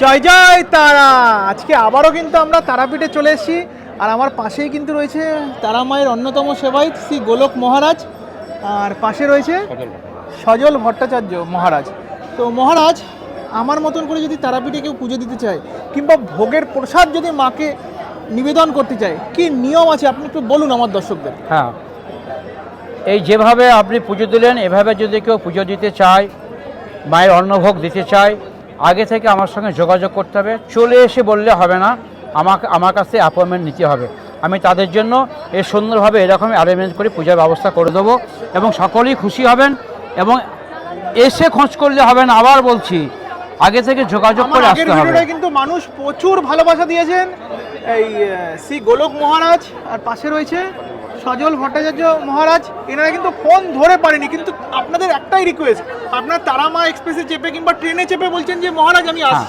জয় জয় তারা। আজকে আবারও কিন্তু আমরা তারাপীঠে চলে এসেছি। আর আমার পাশেই কিন্তু রয়েছে তারা মায়ের অন্যতম সেবায়িত শ্রী গোলক মহারাজ। আর পাশে রয়েছে সজল ভট্টাচার্য মহারাজ। তো মহারাজ আমার মতন করে যদি তারাপীঠে কেউ পুজো দিতে চায় কিংবা ভোগের প্রসাদ যদি মাকে নিবেদন করতে চায় কি নিয়ম আছে? আপনি একটু বলুন আমার দর্শকদের। হ্যাঁ। এই যেভাবে আপনি পুজো দিলেন এভাবে যদি কেউ পুজো দিতে চায় মায়ের অন্নভোগ দিতে চায় আগে থেকে আমার সঙ্গে যোগাযোগ করতে হবে। চলে এসে বললে হবে না। আমাকে আমার কাছে অ্যাপয়েন্টমেন্ট নিতে হবে। আমি তাদের জন্য এ সুন্দরভাবে এরকম অ্যারেঞ্জমেন্ট করে পূজার ব্যবস্থা করে দেবো এবং সকলেই খুশি হবেন এবং এসে খোঁজ করলে হবে না। আবার বলছি আগে থেকে যোগাযোগ করে আসতে হবে। কিন্তু মানুষ প্রচুর ভালোবাসা দিয়েছেন। এই শ্রী গোলক মহারাজ আর পাশে রয়েছে সজল ভট্টাচার্য মহারাজ এনারা কিন্তু ফোন ধরে পারেনি কিন্তু আপনাদের একটাই রিকোয়েস্ট আপনার তারামা এক্সপ্রেসে চেপে কিংবা ট্রেনে চেপে বলছেন যে মহারাজ আমি আসছি।